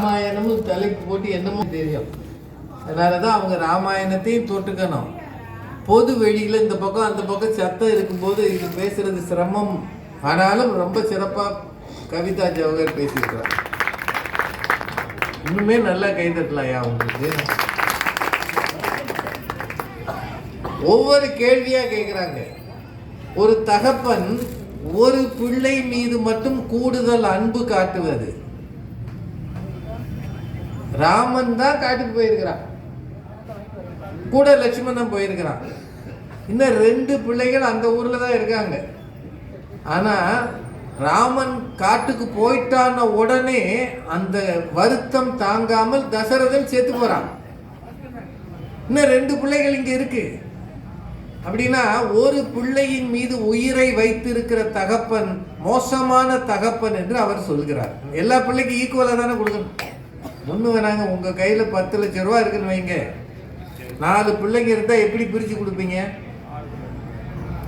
ராமாயணமும் தலைப்பு போட்டு என்னமோ தெரியும். அதனால தான் அவங்க ராமாயணத்தையும் தொட்டுக்கணும் பொது வெளியில் இந்த பக்கம் அந்த பக்கம் சத்தம் இருக்கும்போது இது பேசுறது சிரமம். ஆனாலும் ரொம்ப சிறப்பாக கவிதா ஜவஹர் பேசியிருக்கிறார். இன்னுமே நல்லா கைதட்டலாம்யா உங்களுக்கு? ஒவ்வொரு கேள்வியாக கேட்குறாங்க ஒரு தகப்பன் ஒரு பிள்ளை மீது மட்டும் கூடுதல் அன்பு காட்டுவது. ராமன் தான் காட்டுக்கு போயிருக்கிறான். கூட லட்சுமணன் போயிருக்கிறான். இன்னும் ரெண்டு பிள்ளைகள் அந்த ஊரில் தான் இருக்காங்க. ஆனால் ராமன் காட்டுக்கு போயிட்டான உடனே அந்த வருத்தம் தாங்காமல் தசரதன் சேர்த்து போகிறான் இன்னும் ரெண்டு பிள்ளைகள் இங்கே இருக்கு. அப்படின்னா ஒரு பிள்ளையின் மீது உயிரை வைத்திருக்கிற தகப்பன் மோசமான தகப்பன் என்று அவர் சொல்கிறார். எல்லா பிள்ளைக்கும் ஈக்குவலாக தானே கொடுக்கணும். ஒன்று வேணாங்க உங்கள் கையில் பத்து லட்ச ரூபா இருக்குன்னு வைங்க. நாலு பிள்ளைங்க இருந்தால் எப்படி பிரித்து கொடுப்பீங்க?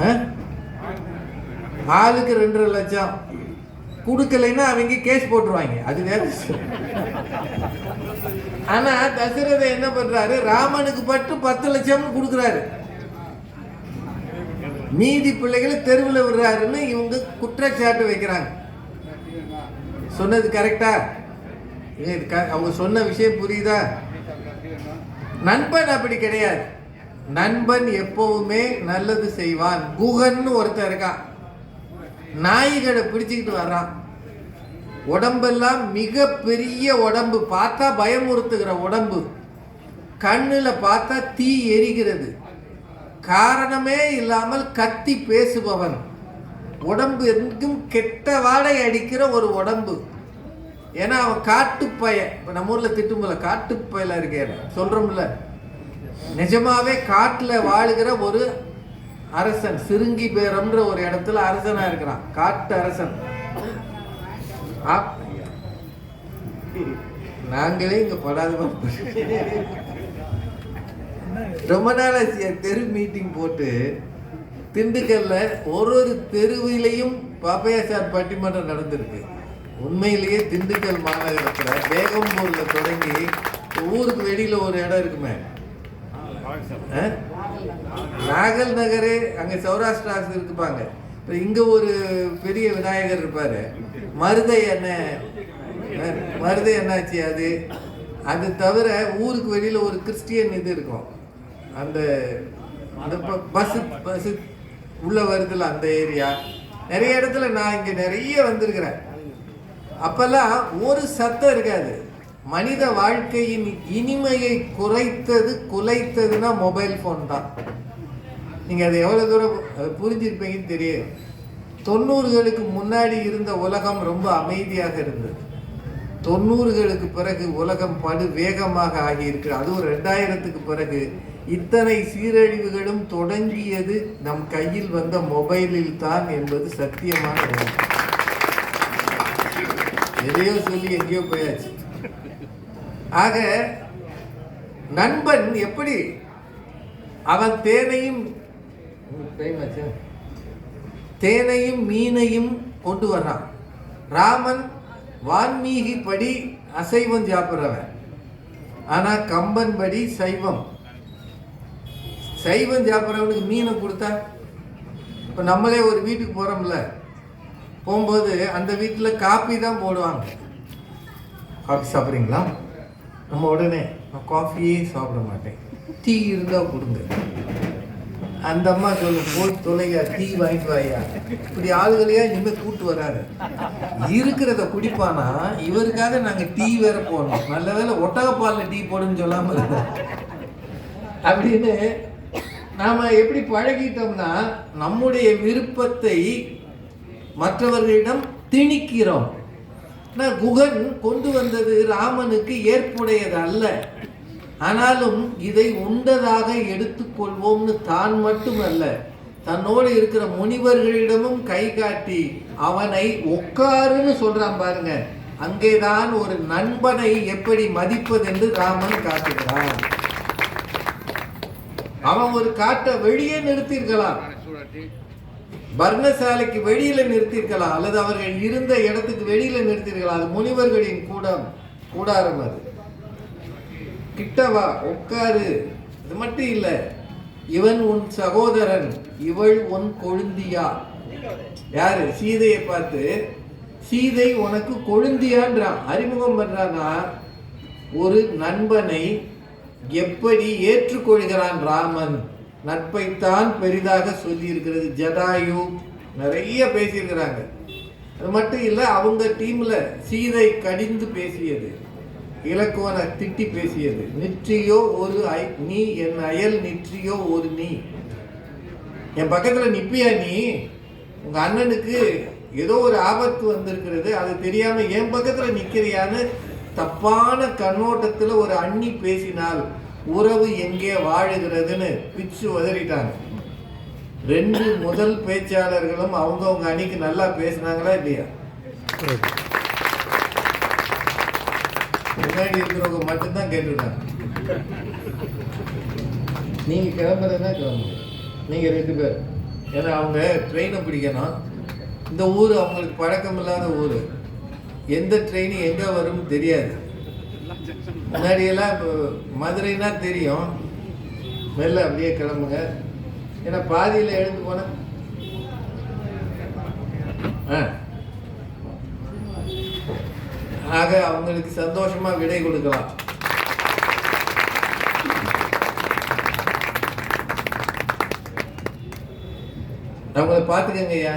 ஆ? ஆளுக்கு ரெண்டரை லட்சம். கொடுக்கலைன்னா அவங்க கேஸ் போட்டுருவாங்க. அது வேற ஆனால் ஆனா என்ன பண்றாரு? ராமனுக்கு பட்டு பத்து லட்சம்னு கொடுக்குறாரு. மீதி பிள்ளைகளை தெருவில் விடுறாருன்னு இவங்க குற்றச்சாட்டு வைக்கிறாங்க. சொன்னது கரெக்டா அவங்க சொன்ன விஷயம் புரியுதா? நண்பன் அப்படி கிடையாது. நண்பன் எப்பவுமே நல்லது செய்வான். குகன்னு ஒருத்தர் இருக்கான். நாய்களை பிடிச்சிக்கிட்டு வர்றான். உடம்பெல்லாம் மிக பெரிய உடம்பு. பார்த்தா பயமுறுத்துகிற உடம்பு. கண்ணில் பார்த்தா தீ எரிகிறது. காரணமே இல்லாமல் கத்தி பேசுபவன். உடம்பு எங்கும் கெட்ட வாடை அடிக்கிற ஒரு உடம்பு. ஏன்னா அவன் காட்டுப்பய இப்போ நம்ம ஊரில் திட்டும்போல காட்டுப்பயில இருக்கேன் சொல்றோம்ல. நிஜமாவே காட்டில் வாழுகிற ஒரு அரசன் சிறுங்கி பேரம்ன்ற ஒரு இடத்துல அரசனா இருக்கிறான். காட்டு அரசன். நாங்களே இங்க படாத ரொம்ப நாள் என் தெரு மீட்டிங் போட்டு. திண்டுக்கல்ல ஒரு ஒரு தெருவிலையும் பாப்பையா சார் பட்டிமன்றம் நடந்திருக்கு. உண்மையிலேயே திண்டுக்கல் மாநகரத்தில் பேகம்பூரில் தொடங்கி ஊருக்கு வெளியில் ஒரு இடம் இருக்குமே. நாகல் நகரே அங்கே சௌராஷ்டிரா இருப்பாங்க இப்போ இங்கே ஒரு பெரிய விநாயகர் இருப்பார். மருதை என்ன மருதை என்னாச்சு அது. அது தவிர ஊருக்கு வெளியில் ஒரு கிறிஸ்டியன் இது இருக்கும். அந்த அந்த பஸ் பஸ் உள்ள வருதுல அந்த ஏரியா. நிறைய இடத்துல நான் இங்கே நிறைய வந்திருக்கிறேன். அப்பெல்லாம் ஒரு சத்தம் இருக்காது. மனித வாழ்க்கையின் இனிமையை குறைத்தது குலைத்ததுன்னா மொபைல் ஃபோன் தான். நீங்கள் அதை எவ்வளோ தூரம் புரிஞ்சிருப்பீங்கன்னு தெரியும் தொண்ணூறுகளுக்கு முன்னாடி இருந்த உலகம் ரொம்ப அமைதியாக இருந்தது. தொண்ணூறுகளுக்கு பிறகு உலகம் படு வேகமாக ஆகியிருக்கு அதுவும் ரெண்டாயிரத்துக்கு பிறகு இத்தனை சீரழிவுகளும் தொடங்கியது நம் கையில் வந்த மொபைலில் தான் என்பது சத்தியமான எதையோ சொல்லி எங்கேயோ போயாச்சு. ஆக நண்பன் எப்படி அவன் தேனையும் தேனையும் மீனையும் கொண்டு வர்றான். ராமன் வான்மீகி படி அசைவம் சாப்பிட்றவன். ஆனால் கம்பன் படி சைவம். சைவம் சாப்பிட்றவனுக்கு மீனை கொடுத்தா? இப்போ நம்மளே ஒரு வீட்டுக்கு போகிறோம்ல போகும்போது அந்த வீட்டில் காப்பி தான் போடுவாங்க. காஃபி சாப்பிட்றீங்களா? நம்ம உடனே நான் காஃபியே சாப்பிட மாட்டேன். டீ இருந்தால் கொடுங்க. அந்த அம்மா சொல்லு போய் தொலையா டீ வாங்கிட்டு வாயா. இப்படி ஆளுகளையா இனிமேல் கூட்டு வராது இருக்கிறத குடிப்பானா? இவருக்காக நாங்கள் டீ வேற போடணும். நல்ல வேலை ஒட்டகப்பாலில் டீ போடுன்னு சொல்லாமல் இருந்தோம் அப்படின்னு நாம் எப்படி பழகிட்டோம்னா நம்முடைய விருப்பத்தை மற்றவர்களிடம் திணிக்கிறோம். ஆனா குகன் கொண்டு வந்தது ராமனுக்கு ஏற்புடையது அல்ல ஆனாலும் இதை உண்டதாக எடுத்துக்கொள்வோம்னு தான் மட்டுமல்ல தன்னோடு இருக்கிற முனிவர்களிடமும் கை காட்டி அவனை உட்காருன்னு சொல்றான் பாருங்க. அங்கேதான் ஒரு நண்பனை எப்படி மதிப்பதென்று ராமன் காட்டுகிறான். அவன் ஒரு காட்டை வெளியே நிறுத்தியிருக்கலாம். பர்ணசாலைக்கு வெளியில நிறுத்தியிருக்கலாம். அல்லது அவர்கள் இருந்த இடத்துக்கு வெளியில நிறுத்தியிருக்கலாம். அது முனிவர்களின் கூடம் கூடாரம் அது. கிட்டவா உட்காரு. இது மட்டும் இல்லை. இவன் உன் சகோதரன் இவள் உன் கொழுந்தியா. யாரு? சீதையை பார்த்து சீதை உனக்கு கொழுந்தியான்றான். அறிமுகம் பண்றானா? ஒரு நண்பனை எப்படி ஏற்றுக்கொள்கிறான் ராமன்? நட்பைத்தான் பெரிதாக சொல்லியிருக்கிறது. ஜடாயு நிறைய பேசியிருக்கிறாங்க. அது மட்டும் இல்லை அவங்க டீமில் சீதை கடிந்து பேசியது இலக்குவனை திட்டி பேசியது. நிற்றியோ ஒரு ஐ நீ என் அயல் நிற்றியோ ஒரு நீ. என் பக்கத்தில் நிப்பியா நீ? உங்கள் அண்ணனுக்கு ஏதோ ஒரு ஆபத்து வந்திருக்கிறது. அது தெரியாமல் என் பக்கத்தில் நிற்கிறியான்னு தப்பான கண்ணோட்டத்தில் ஒரு அண்ணி பேசினால் உறவு எங்கே வாழுகிறதுன்னு பிச்சு உதறிட்டாங்க. ரெண்டு முதல் பேச்சாளர்களும் அவங்கவுங்க அணிக்கு நல்லா பேசினாங்களா இல்லையா? முன்னாடி இருக்கிறவங்க மட்டும்தான் கேட்டிருக்காங்க நீங்கள் கிளம்புறதுனா கிளம்புங்க. நீங்கள் ரெண்டு பேர். ஏன்னா அவங்க ட்ரெயினை பிடிக்கணும். இந்த ஊர் அவங்களுக்கு பழக்கம் இல்லாத ஊர். எந்த ட்ரெயின் எங்கே வரும்னு தெரியாது. முன்னாடியெல்லாம் இப்போ மதுரைனா தெரியும். மெல்ல அப்படியே கிளம்புங்க. ஏன்னா பாதியில் எழுந்து போனேன் ஆ. ஆக அவங்களுக்கு சந்தோஷமாக விடை கொடுக்கலாம். அவங்கள பார்த்துக்கங்க ஐயா.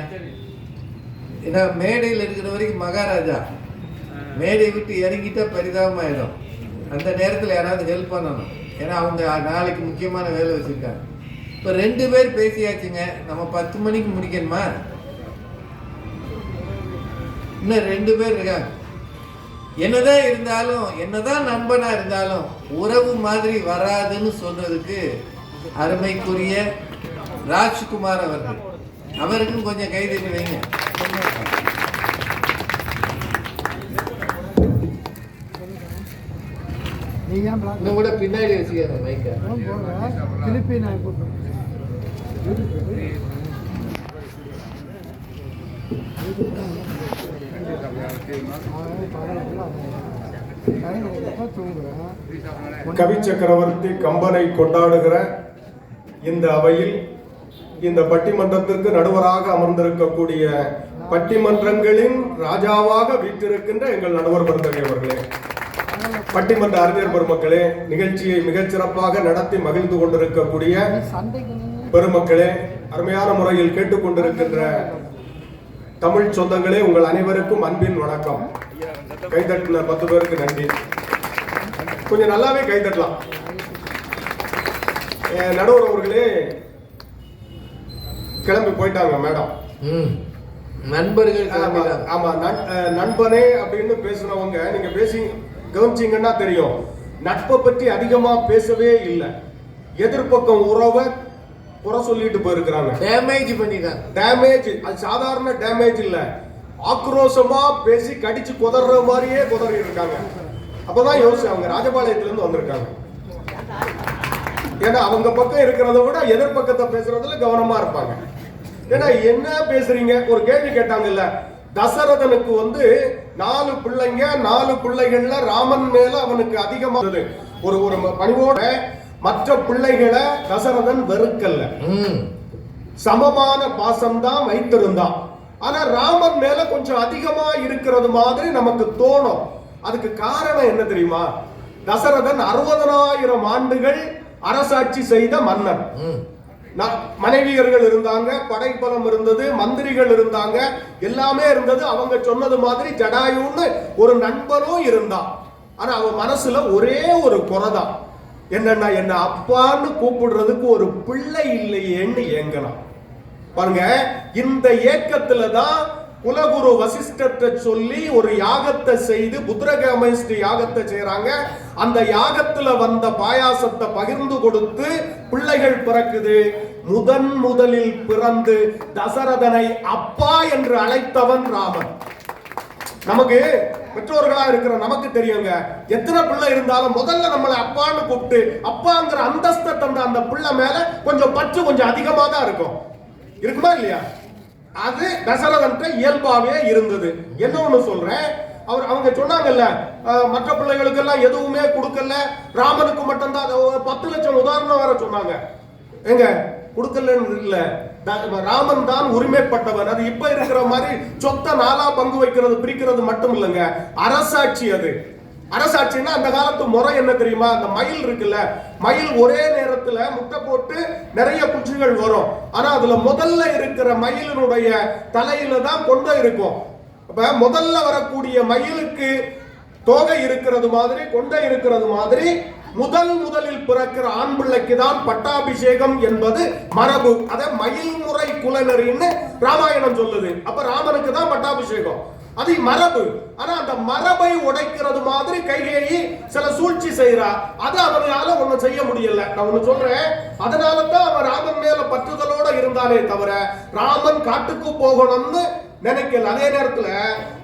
ஏன்னா மேடையில் இருக்கிற வரைக்கும் மகாராஜா. மேடை விட்டு இறங்கிட்டா பரிதாபமாயிடும். அந்த நேரத்தில் யாராவது ஹெல்ப் பண்ணணும். ஏன்னா அவங்க நாளைக்கு முக்கியமான வேலை வச்சுருக்காங்க. இப்போ ரெண்டு பேர் பேசியாச்சுங்க. நம்ம பத்து மணிக்கு முடிக்கணுமா? இன்னும் ரெண்டு பேர் இருக்காங்க. என்னதான் இருந்தாலும் என்னதான் நண்பனா இருந்தாலும் உறவு மாதிரி வராதுன்னு சொல்றதுக்கு அருமைக்குரிய ராஜ்குமார் அவர்கள். அவருக்கும் கொஞ்சம் கைது வைங்க. இன்னும் கூட பின்னாடி வச்சுக்கோங்க மைக்க திருப்பி நான் கவி சக்கரவர்த்தி கம்பனை கொண்டாடுகிற இந்த அவையில் இந்த பட்டிமன்றத்திற்கு நடுவராக அமர்ந்திருக்கக்கூடிய பட்டிமன்றங்களின் ராஜாவாக வீற்றிருக்கின்ற எங்கள் நடுவர் பெருந்தகை அவர்களே. பட்டிமன்ற அறிஞர் பெருமக்களே நிகழ்ச்சியை மிகச் சிறப்பாக நடத்தி மகிழ்ந்து கொண்டிருக்கக்கூடிய பெருமக்களே அருமையான முறையில் கேட்டுக்கொண்டிருக்கின்ற தமிழ் சொந்தங்களே உங்கள் அனைவருக்கும் அன்பின் வணக்கம். கைதட்டின பத்து பேருக்கு நன்றி. கொஞ்சம் நல்லாவே கைதட்டலாம். நடுவர் அவர்களே கிளம்பி போயிட்டாங்க மேடம். ம் நண்பர்கள் ஆமா, நண்பனே அப்படின்னு பேசுறவங்க நீங்க பேசி கவனிச்சீங்கன்னா தெரியும். நட்பை பற்றி அதிகமா பேசவே இல்லை. எதிர்பக்கம் உறவை குறை சொல்லிட்டு போயிருக்கிறாங்க. டேமேஜ் பண்ணிட்டாங்க. டேமேஜ் அது சாதாரண டேமேஜ் இல்ல. ஆக்ரோஷமா பேசி கடிச்சு குதற மாதிரியே குதறி இருக்காங்க. அப்பதான் யோசிச்சு அவங்க ராஜபாளையத்துல இருந்து வந்திருக்காங்க. ஏன்னா அவங்க பக்கம் இருக்கிறத விட எதிர்பக்கத்தை பேசுறதுல கவனமா இருப்பாங்க. ஏன்னா என்ன பேசுறீங்க? ஒரு கேள்வி கேட்டாங்கல்ல தசரதனுக்கு வந்து நாலு பிள்ளைங்க நாலு பிள்ளைகள்ல ராமன் மேல அவனுக்கு அதிகமா இருந்தது. ஒரு ஒரு பணிவோட மற்ற பிள்ளைகளை தசரதன் வெறுக்கல்ல. ம். சமமான பாசம்தான் வைத்திருந்தான் ஆனா ராமன் மேல கொஞ்சம் அதிகமா இருக்கிறது மாதிரி நமக்கு தோணும். அதுக்கு காரணம் என்ன தெரியுமா? தசரதன் அறுபதனாயிரம் ஆண்டுகள் அரசாட்சி செய்த மன்னன். மனைவியர்கள் இருந்தாங்க படைப்பலம் இருந்தது மந்திரிகள் இருந்தாங்க எல்லாமே இருந்தது. அவங்க சொன்னது மாதிரி ஜடாயுன்னு ஒரு நண்பனும் இருந்தான் ஆனா அவன் மனசுல ஒரே ஒரு குறைதான். என்னன்னா என்ன அப்பான்னு கூப்பிடுறதுக்கு ஒரு பிள்ளை இல்லையேன்னு ஏங்கலாம். பாருங்க இந்த ஏக்கத்துல தான் குலகுரு வசிஷ்டத்தை சொல்லி ஒரு யாகத்தை செய்து புத்திரகாமஸ்ரீ யாகத்தை செய்யறாங்க அந்த யாகத்துல வந்த பாயாசத்தை பகிர்ந்து கொடுத்து பிள்ளைகள் பிறக்குது. முதன் முதலில் பிறந்து தசரதனை அப்பா என்று அழைத்தவன் ராமன். நமக்கு பெற்றோர்களா இருக்கிற நமக்கு தெரியுங்க. எத்தனை பிள்ளை இருந்தாலும் முதல்ல நம்மளை அப்பான்னு கூப்பிட்டு அப்பாங்கிற அந்தஸ்தை தந்த அந்த பிள்ளை மேல கொஞ்சம் பற்று கொஞ்சம் அதிகமா தான் இருக்கும். இருக்குமா இல்லையா? அது தசரதன்ட்ட இயல்பாவே இருந்தது. என்ன ஒண்ணு சொல்றேன்? அவர் அவங்க சொன்னாங்கல்ல மற்ற பிள்ளைகளுக்கெல்லாம் எதுவுமே கொடுக்கல. ராமனுக்கு மட்டும்தான் பத்து லட்சம் உதாரணம் வேற சொன்னாங்க. எங்க? கொடுக்கலன்னு இல்ல. த- ராமன் தான் உரிமைப்பட்டவன். அது இப்ப இருக்கிற மாதிரி சொத்தை நாலா பங்கு வைக்கிறது பிரிக்கிறது மட்டும் இல்லைங்க. அரசாட்சி அது. அரசாட்சின்னா அந்த காலத்து முறை என்ன தெரியுமா? அந்த மயில் இருக்குல்ல மயில் ஒரே நேரத்துல முட்டை போட்டு நிறைய குச்சிகள் வரும். ஆனா அதுல முதல்ல இருக்கிற மயிலினுடைய தலையில தான் கொண்டை இருக்கும். அப்ப முதல்ல வரக்கூடிய மயிலுக்கு தோகை இருக்கிறது மாதிரி கொண்டை இருக்கிறது மாதிரி முதல் முதலில் பிறக்கிற ஆண் பிள்ளைக்கு தான் பட்டாபிஷேகம் என்பது மரபு. அதை மயில் முறை குலநெறின்னு ராமாயணம் சொல்லுது. அப்ப ராமனுக்கு தான் பட்டாபிஷேகம். அது மரபு. ஆனா அந்த மரபை உடைக்கிறது மாதிரி கைகேயி சில சூழ்ச்சி செய்யறா அது அவனால ஒண்ணும் செய்ய முடியல. நான் ஒண்ணு சொல்றேன். அதனால தான் அவன் ராமன் மேல பற்றுதலோட இருந்தானே தவிர ராமன் காட்டுக்கு போகணும்னு நினைக்கல. அதே நேரத்துல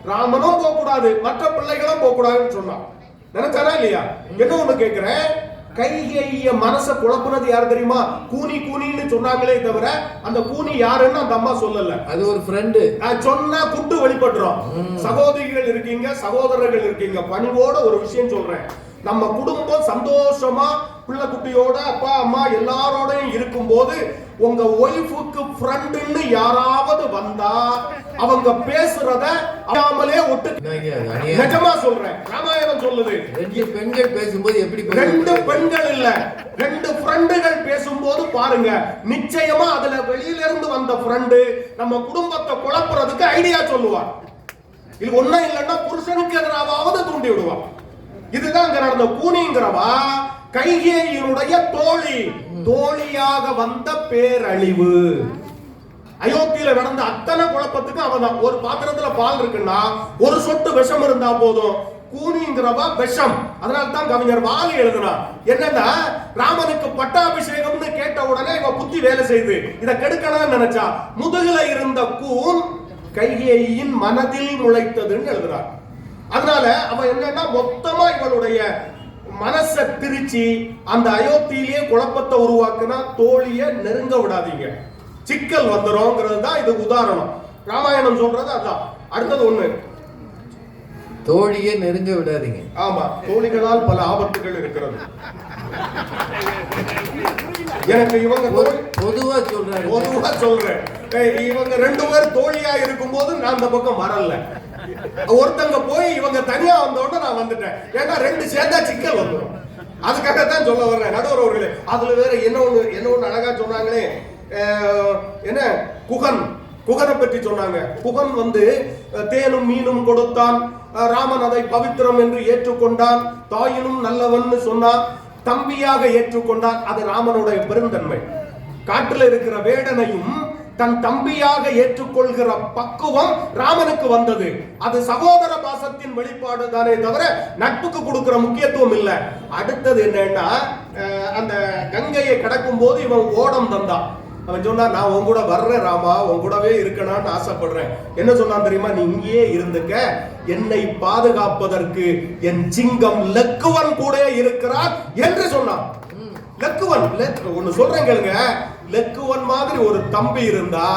ராமனும் போக கூடாது மற்ற பிள்ளைகளும் போக கூடாதுன்னு சொன்னான். நினைச்சாரா இல்லையா? என்ன ஒண்ணு கேக்குறேன்? கைகைய மனச குழப்புனது யார் தெரியுமா? கூனி கூனின்னு சொன்னாங்களே தவிர அந்த கூனி யாருன்னு அந்த அம்மா சொல்லல. அது ஒரு ஃப்ரெண்டு சொன்னா குட்டு வெளிப்பட்டுரும். சகோதரிகள் இருக்கீங்க சகோதரர்கள் இருக்கீங்க. பணிவோட ஒரு விஷயம் சொல்றேன். நம்ம குடும்பம் சந்தோஷமா பிள்ளை குட்டியோட அப்பா அம்மா எல்லாரோடையும் இருக்கும்போது உங்க ஒய்ஃபுக்கு ஃப்ரெண்டுன்னு யாராவது வந்தா அவங்க பேசுறத அறியாமலே ஒட்டு. நிஜமா சொல்றேன். ராமாயணம் சொல்லுது. ரெண்டு பெண்கள் பேசும்போது எப்படி ரெண்டு? பெண்கள் இல்ல. ரெண்டு ஃப்ரெண்டுகள் பேசும்போது பாருங்க நிச்சயமா அதுல வெளியில இருந்து வந்த ஃப்ரெண்டு நம்ம குடும்பத்தை குழப்புறதுக்கு ஐடியா சொல்லுவான் இது ஒண்ணும் இல்லைன்னா புருஷனுக்கு எதிராவது தூண்டி விடுவான் இதுதான் இங்க நடந்த கூனிங்கிறவா? கைகேயினுடைய தோழி. தோழியாக வந்த பேரழிவு. அயோத்தியில நடந்த அத்தனை குழப்பத்துக்கு அவன் ஒரு பாத்திரத்துல பால் இருக்குன்னா ஒரு சொட்டு விஷம் இருந்தா போதும். கூனிங்கிறவா விஷம். அதனால தான் கவிஞர் வாலி எழுதுனா என்னன்னா ராமனுக்கு பட்டாபிஷேகம்னு கேட்ட உடனே இவ புத்தி வேலை செய்து. இதை கெடுக்கணும்னு நினைச்சா முதுகுல இருந்த கூன் கைகேயின் மனதில் முளைத்ததுன்னு எழுதுறான் அதனால அவன் என்னன்னா மொத்தமா இவளுடைய மனசை திரிச்சு அந்த அயோத்தியிலேயே குழப்பத்தை உருவாக்குனா தோழிய நெருங்க விடாதீங்க. சிக்கல் வந்துரும்ங்கிறது தான் இது உதாரணம். ராமாயணம் சொல்றது அதான். அடுத்தது ஒண்ணு. தோழியை நெருங்க விடாதீங்க. ஆமா தோழிகளால் பல ஆபத்துகள் இருக்கிறது. எனக்கு இவங்க பொதுவா சொல்றாரு பொதுவா சொல்றேன். இவங்க ரெண்டு பேரும் தோழியா இருக்கும்போது நான் அந்த பக்கம் வரல. ஒருத்தங்க போய் இவங்க தனியா வந்த உடனே நான் வந்துட்டேன். ஏன்னா ரெண்டு சேர்ந்தா சிக்கல் வந்துடும் அதுக்காக தான் சொல்ல வர்றேன் நடுவர் அவர்களே. அதுல வேற என்ன ஒண்ணு என்ன ஒண்ணு அழகா சொன்னாங்களே? என்ன? குகன். குகனை பற்றி சொன்னாங்க. குகன் வந்து தேனும் மீனும் கொடுத்தான். ராமன் அதை பவித்திரம் என்று ஏற்றுக்கொண்டான். தாயினும் நல்லவன்னு சொன்னான். தம்பியாக ஏற்றுக்கொண்டான். அது ராமனுடைய பெருந்தன்மை. காட்டில் இருக்கிற வேடனையும் தன் தம்பியாக ஏற்றுக்கொள்கிற பக்குவம் ராமனுக்கு வந்தது. அது சகோதர பாசத்தின் வெளிப்பாடு தானே தவிர நட்புக்கு கொடுக்கிற முக்கியத்துவம் இல்ல. அடுத்தது என்னன்னா அந்த கங்கையை கடக்கும் போது இவன் ஓடம் தந்தான். அவன் சொன்னா நான் உன் கூட வர்றேன் ராமா உன் கூடவே இருக்கணும்னு ஆசைப்படுறேன். என்ன சொன்னான் தெரியுமா? நீ இங்கேயே இருந்துக்க. என்னை பாதுகாப்பதற்கு என் சிங்கம் லக்குவன் கூட இருக்கிறான் என்று சொன்னான். லக்குவன் லெக்- ஒண்ணு சொல்றேன் கேளுங்க. லெக்குவன் மாதிரி ஒரு தம்பி இருந்தா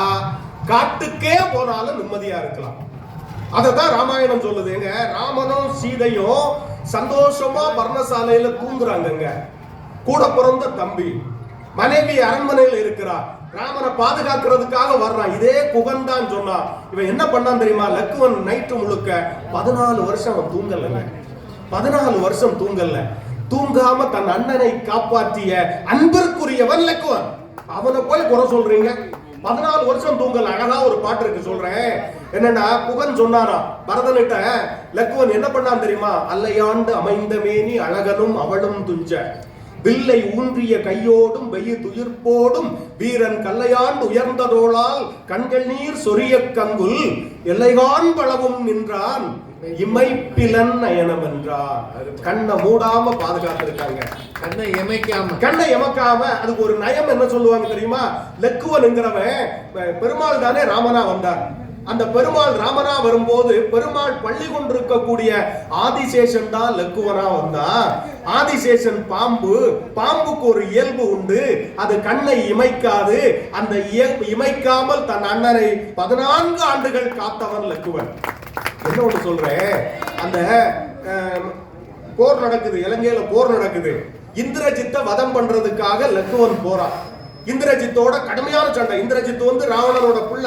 காட்டுக்கே போனாலும் நிம்மதியா இருக்கலாம். அதை தான் ராமாயணம் சொல்லுதுங்க. ராமனும் சீதையும் சந்தோஷமா பர்ணசாலையில தூங்குறாங்கங்க. கூட பிறந்த தம்பி மனைவி அரண்மனையில் இருக்கிறா. ராமனை பாதுகாக்கிறதுக்காக வர்றான் இதே குகன் தான் சொன்னான் இவன் என்ன பண்ணான் தெரியுமா? லக்குவன் நைட்டு முழுக்க பதினாலு வருஷம் அவன் தூங்கலைங்க. பதினாலு வருஷம் தூங்கல. தூங்காம தன் அண்ணனை காப்பாற்றிய அன்பிற்குரியவன் லக்குவன். அவனை போய் குறை சொல்றீங்க? பதினாலு வருஷம் தூங்கல அழகா ஒரு பாட்டு இருக்கு சொல்றேன். என்னன்னா புகன் சொன்னாரா? பரதனிட்ட லக்குவன் என்ன பண்ணான் தெரியுமா? அல்லையாண்டு அமைந்த மேனி அழகனும் அவளும் துஞ்ச. வில்லை ஊன்றிய கையோடும் வெயி துயிர்ப்போடும் வீரன் கல்லையாண்டு உயர்ந்ததோளால் கண்கள் நீர் சொரிய கங்குல். எல்லைகான் பளவும் நின்றான் இமைப்பிலன் நயனம் என்றான் கண்ணை மூடாம பாதுகாத்திருக்காங்க. கண்ணை எமைக்காம கண்ணை எமக்காம அதுக்கு ஒரு நயம் என்ன சொல்லுவாங்க தெரியுமா? லக்குவன்ங்கிறவன் பெருமாள் தானே ராமனா வந்தார். அந்த பெருமாள் ராமனா வரும்போது பெருமாள் பள்ளி கொண்டிருக்கக்கூடிய ஆதிசேஷன் தான் லக்குவனா வந்தான் ஆதிசேஷன் பாம்பு பாம்புக்கு ஒரு இயல்பு உண்டு. அது கண்ணை இமைக்காது. அந்த இயல்பு இமைக்காமல் தன் அண்ணனை பதினான்கு ஆண்டுகள் காத்தவன் லக்குவன். என்ன ஒன்று சொல்றேன் அந்த போர் நடக்குது இலங்கையில போர் நடக்குது. இந்திரஜித்தை வதம் பண்றதுக்காக லக்குவன் போறான் இந்திரஜித்தோட கடுமையான சண்டை. இந்திரஜித் வந்து ராவணனோட புள்ள.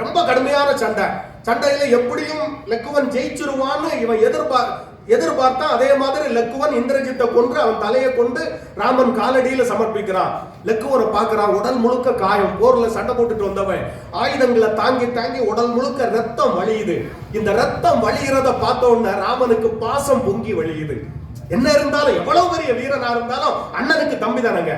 ரொம்ப கடுமையான சண்டை. சண்டையில எப்படியும் லக்குவன் ஜெயிச்சிருவான்னு இவன் எதிர்பார் எதிர்பார்த்தா அதே மாதிரி லக்குவன் இந்திரஜித்தை கொன்று அவன் தலையை கொண்டு ராமன் காலடியில சமர்ப்பிக்கிறான். லக்குவனை பார்க்கறான் உடல் முழுக்க காயம். போர்ல சண்டை போட்டுட்டு வந்தவன். ஆயுதங்களை தாங்கி தாங்கி உடல் முழுக்க ரத்தம் வழியுது. இந்த ரத்தம் வழிகிறத பார்த்த உடனே ராமனுக்கு பாசம் பொங்கி வழியுது. என்ன இருந்தாலும் எவ்வளவு பெரிய வீரனா இருந்தாலும் அண்ணனுக்கு தம்பி தானங்க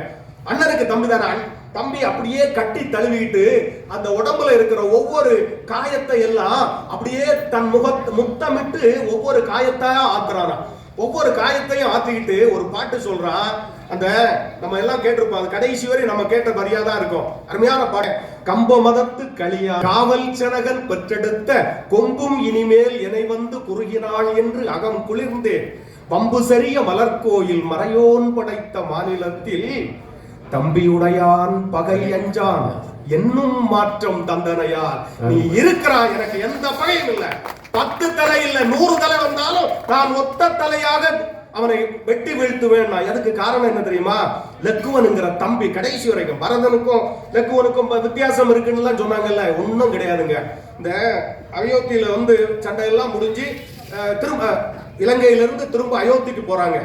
அண்ணனுக்கு தம்பி தானே தம்பி அப்படியே கட்டி தழுவிட்டு அந்த உடம்புல இருக்கிற ஒவ்வொரு காயத்தை எல்லாம் அப்படியே தன் முகத் முத்தமிட்டு ஒவ்வொரு காயத்தையா ஆக்குறாராம். ஒவ்வொரு காயத்தையும் ஆத்திக்கிட்டு ஒரு பாட்டு சொல்றான் அந்த நம்ம எல்லாம் கேட்டிருப்போம் அது கடைசி வரை நம்ம கேட்ட வரியா தான் இருக்கும். அருமையான பாட கம்ப மதத்து களியா காவல் சனகன் பெற்றெடுத்த கொம்பும் இனிமேல் இணை வந்து குறுகினாள் என்று அகம் குளிர்ந்தேன். பம்பு சரிய மலர்கோயில் மறையோன் படைத்த மாநிலத்தில் தம்பியுடையான் பகை அஞ்சான் என்னும் மாற்றம் தந்தனையால். நீ இருக்கிறாய். எனக்கு எந்த பகையும் இல்ல. பத்து தலை இல்ல. நூறு தலை வந்தாலும் நான் ஒத்த தலையாக அவனை வெட்டி வீழ்த்துவேன். நான் எதுக்கு காரணம் என்ன தெரியுமா? லக்குவனுங்கிற தம்பி கடைசி வரைக்கும் பரதனுக்கும் லக்குவனுக்கும் வித்தியாசம் இருக்குன்னு சொன்னாங்கல்ல. ஒண்ணும் கிடையாதுங்க. இந்த அயோத்தியில வந்து சண்டையெல்லாம் முடிஞ்சு திரும்ப இலங்கையிலிருந்து திரும்ப அயோத்திக்கு போறாங்க.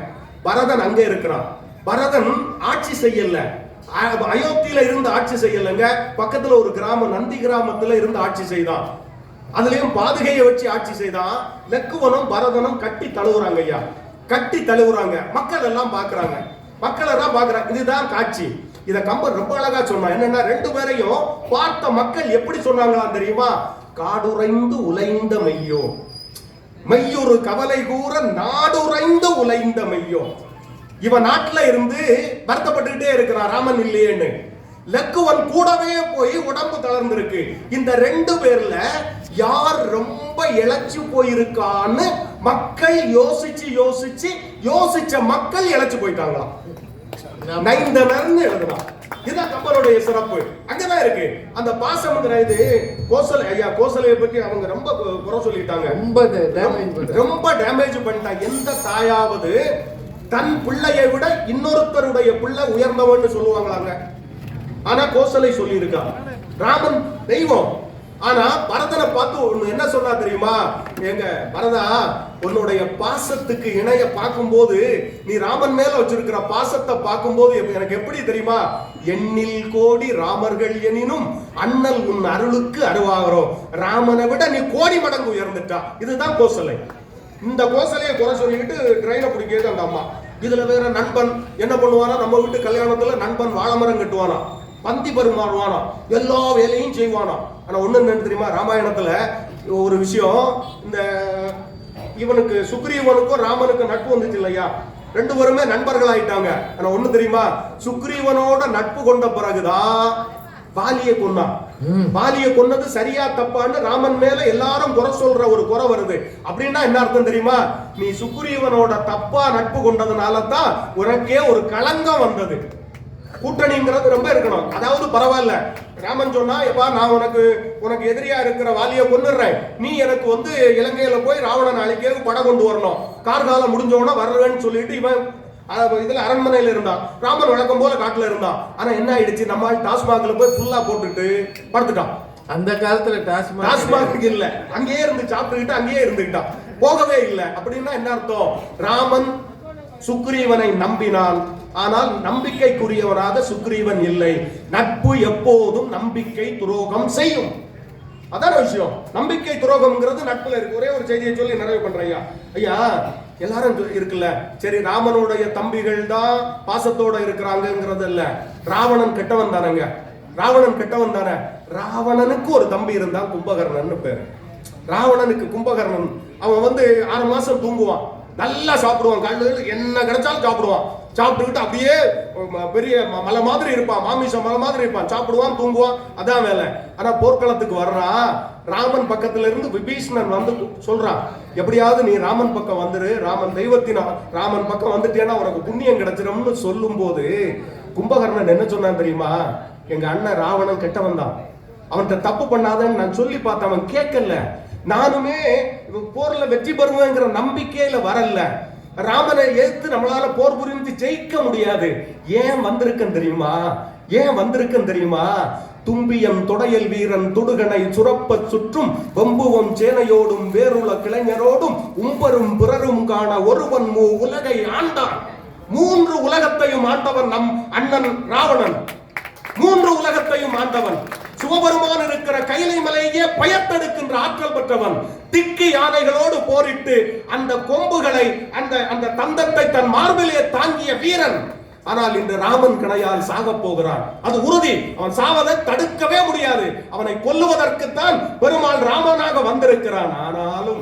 பரதன் அங்க இருக்கிறான். பரதன் ஆட்சி செய்யல. அயோத்தியில இருந்து ஆட்சி செய்யலங்க. பக்கத்துல ஒரு கிராமம் நந்தி கிராமத்துல இருந்து ஆட்சி செய்தான். அதுலயும் பாதுகையை வச்சு ஆட்சி செய்தான். லக்குவனும் பரதனும் கட்டி தழுவுறாங்க ஐயா. கட்டி தழுவுறாங்க. மக்கள் எல்லாம் பாக்குறாங்க. மக்கள் எல்லாம் பாக்குறாங்க. இதுதான் காட்சி. இத கம்பர் ரொம்ப அழகா சொன்னான். என்னன்னா ரெண்டு பேரையும் பார்த்த மக்கள் எப்படி சொன்னாங்களா தெரியுமா? காடுறைந்து உலைந்த மெய்யோ. மையொரு கவலை கூற நாடுறைந்து உலைந்த மையோ இவன் நாட்டுல இருந்து வருத்தப்பட்டுக்கிட்டே இருக்கிறான் ராமன் இல்லையேன்னு. லக்குவன் கூடவே போய் உடம்பு தளர்ந்திருக்கு. இந்த ரெண்டு பேர்ல யார் ரொம்ப இழைச்சு போயிருக்கான்னு மக்கள் யோசிச்சு யோசிச்சு யோசிச்ச மக்கள் இழைச்சு போயிட்டாங்களாம். நைந்தனர்னு எழுதலாம் இதுதான் கம்பனுடைய சிறப்பு. அங்கதான் இருக்கு. அந்த பாசம்ங்கிற இது கோசலை ஐயா கோசலையை பத்தி அவங்க ரொம்ப குறை சொல்லிட்டாங்க. ரொம்ப ரொம்ப டேமேஜ் பண்ணிட்டாங்க எந்த தாயாவது தன் பிள்ளையை விட இன்னொருத்தருடைய பிள்ளை உயர்ந்தவன் சொல்லுவாங்களாங்க. ஆனா கோசலை சொல்லியிருக்கா. ராமன் தெய்வம். ஆனா பரதனை பார்த்து ஒண்ணு என்ன சொன்னா தெரியுமா? எங்க பரதா உன்னுடைய பாசத்துக்கு இணைய பார்க்கும்போது நீ ராமன் மேல வச்சிருக்கிற பாசத்தை பார்க்கும்போது எனக்கு எப்படி தெரியுமா? எண்ணில் கோடி ராமர்கள் எனினும் அண்ணல் உன் அருளுக்கு அருவாகிறோம். ராமனை விட நீ கோடி மடங்கு உயர்ந்துட்டா. இதுதான் கோசலை. இந்த கோசலையை குறை சொல்லிக்கிட்டு ட்ரெயினை பிடிக்கிறது அந்த அம்மா. இதுல வேற நண்பன் என்ன பண்ணுவானா? நம்ம வீட்டு கல்யாணத்துல நண்பன் வாழைமரம் கட்டுவானா? பந்தி பருமாறுவானா? எல்லா வேலையும் செய்வானா? ஆனா ஒண்ணு என்ன தெரியுமா? ராமாயணத்துல ஒரு விஷயம் இந்த இவனுக்கு சுக்ரீவனுக்கும் ராமனுக்கும் நட்பு வந்துச்சு இல்லையா? ரெண்டு பேருமே நண்பர்கள் ஆயிட்டாங்க. ஆனா ஒண்ணு தெரியுமா? சுக்ரீவனோட நட்பு கொண்ட பிறகுதான் வாலியை கொண்டான் வாலியை கொன்னது சரியா தப்பான்னு ராமன் மேல எல்லாரும் குறை சொல்ற ஒரு குறை வருது. அப்படின்னா என்ன அர்த்தம் தெரியுமா? நீ சுக்ரீவனோட தப்பா நட்பு கொண்டதுனால தான் உனக்கே ஒரு களங்கம் வந்தது. கூட்டணிங்கிறது ரொம்ப இருக்கணும். அதாவது பரவாயில்ல. ராமன் சொன்னா எப்பா நான் உனக்கு உனக்கு எதிரியா இருக்கிற வாலியை கொண்டுடுறேன் நீ எனக்கு வந்து இலங்கையில போய் ராவணன் அழிக்க படம் கொண்டு வரணும். கார்காலம் முடிஞ்சவன வர்றேன்னு சொல்லிட்டு இவன் இதுல அரண்மனையில இருந்தான் ராமன் வழக்கம் போல காட்டுல இருந்தான் ஆனா என்ன ஆயிடுச்சு? நம்ம ஆள் டாஸ்மாக்ல போய் ஃபுல்லா போட்டுட்டு படுத்துட்டான். அந்த காலத்துல டாஸ்மாக் டாஸ்மாக் இல்ல. அங்கேயே இருந்து சாப்பிட்டுக்கிட்டு அங்கேயே இருந்துக்கிட்டான். போகவே இல்ல. அப்படின்னா என்ன அர்த்தம்? ராமன் சுக்ரீவனை நம்பினான். ஆனால் நம்பிக்கைக்குரியவனாக சுக்ரீவன் இல்லை. நட்பு எப்போதும் நம்பிக்கை துரோகம் செய்யும். அதான விஷயம். நம்பிக்கை துரோகம்ங்கிறது நட்புல இருக்கு. ஒரே ஒரு செய்தியை சொல்லி நிறைவு பண்றேன் ஐயா. ஐயா எல்லாரும் இருக்குல்ல. சரி ராமனுடைய தம்பிகள் தான் பாசத்தோட இருக்கிறாங்கிறது இல்ல ராவணன் கெட்டவன் தானங்க. ராவணன் கெட்டவன் தானே. ராவணனுக்கு ஒரு தம்பி இருந்தான் கும்பகர்ணன் பேரு. ராவணனுக்கு கும்பகர்ணன் அவன் வந்து ஆறு மாசம் தூங்குவான். நல்லா சாப்பிடுவான் காலையில். என்ன கிடைச்சாலும் சாப்பிடுவான். சாப்பிட்டுக்கிட்டு அப்படியே பெரிய ம- மலை மாதிரி இருப்பான். மாமிசம் மலை மாதிரி இருப்பான். சாப்பிடுவான் தூங்குவான். அதான் வேலை. ஆனா போர்க்களத்துக்கு வர்றான். ராமன் பக்கத்துல இருந்து விபீஷணன் வந்து சொல்றான் எப்படியாவது நீ ராமன் பக்கம் வந்துரு ராமன் தெய்வத்தினா ராமன் பக்கம் வந்துட்டேன்னா உனக்கு புண்ணியம் கிடைச்சிடும்னு சொல்லும் போது கும்பகர்ணன் என்ன சொன்னான் தெரியுமா? எங்க அண்ணன் ராவணன் கெட்டவன் தான். அவன்கிட்ட தப்பு பண்ணாதன்னு நான் சொல்லி பார்த்தேன் அவன் கேட்கல. நானுமே போர்ல வெற்றி பெறுவேங்கிற நம்பிக்கையில வரல. ராமனை எதிர்த்து நம்மளால போர் புரிந்து ஜெயிக்க முடியாது. ஏன் வந்திருக்கேன் தெரியுமா? ஏன் வந்திருக்கும் தெரியுமா? தும்பியம் தொடையல் வீரன் துடுகனை சுரப்பச் சுற்றும் வம்புவம் சேனையோடும் வேறுள கிளைஞரோடும் உம்பரும் பிறரும் காண ஒருவன் மூ உலகை ஆண்டான். மூன்று உலகத்தையும் ஆண்டவன் நம் அண்ணன் ராவணன். மூன்று உலகத்தையும் ஆண்டவன். சிவபெருமான் இருக்கிற கைலை மலையே பயத்தெடுக்கின்ற ஆற்றல் பெற்றவன். திக்கு யானைகளோடு போரிட்டு அந்த கொம்புகளை அந்த அந்த தந்தத்தை தன் மார்பிலே தாங்கிய வீரன். ஆனால் இன்று ராமன் கணையால் சாகப் போகிறான். அது உறுதி. அவன் சாவதை தடுக்கவே முடியாது. அவனை கொல்லுவதற்குத்தான் பெருமாள் ராமனாக வந்திருக்கிறான். ஆனாலும்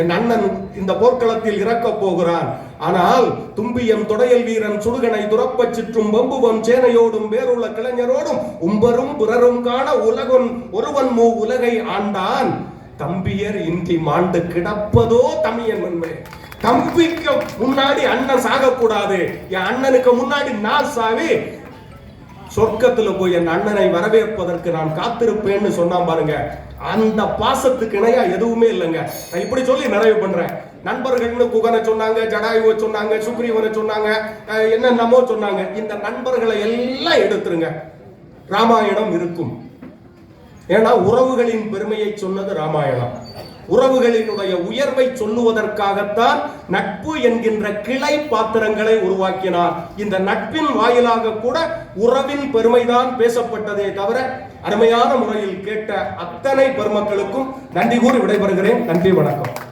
என் அண்ணன் இந்த போர்க்களத்தில் இறக்கப் போகிறான். ஆனால் தும்பியம் தொடையல் வீரன் சுடுகனை துறப்பச் சிற்றும் வம்புவம் சேனையோடும் வேறுள்ள கிளைஞரோடும் உம்பரும் பிறரும் காண உலகன் ஒருவன் மூ உலகை ஆண்டான். தம்பியர் இன்றி மாண்டு கிடப்பதோ தமியன் உண்மை தம்பிக்கு முன்னாடி அண்ணன் சாகக்கூடாது. என் அண்ணனுக்கு முன்னாடி நான் சாவி. சொர்க்கத்துல போய் என் அண்ணனை வரவேற்பதற்கு நான் காத்திருப்பேன்னு சொன்னான் பாருங்க. அந்த பாசத்துக்கு இணையா எதுவுமே இல்லைங்க. நான் இப்படி சொல்லி நிறைவு பண்றேன். நண்பர்கள்னு குகனை சொன்னாங்க ஜடாயுவை சொன்னாங்க சுக்ரீவனை சொன்னாங்க என்னென்னமோ சொன்னாங்க. இந்த நண்பர்களை எல்லாம் எடுத்துருங்க. ராமாயணம் இருக்கும். ஏன்னா உறவுகளின் பெருமையை சொன்னது ராமாயணம். உறவுகளினுடைய உயர்வை சொல்லுவதற்காகத்தான் நட்பு என்கின்ற கிளை பாத்திரங்களை உருவாக்கினார். இந்த நட்பின் வாயிலாக கூட உறவின் பெருமைதான் பேசப்பட்டதே தவிர அருமையான முறையில் கேட்ட அத்தனை பெருமக்களுக்கும் நன்றி கூறி விடைபெறுகிறேன். நன்றி வணக்கம்.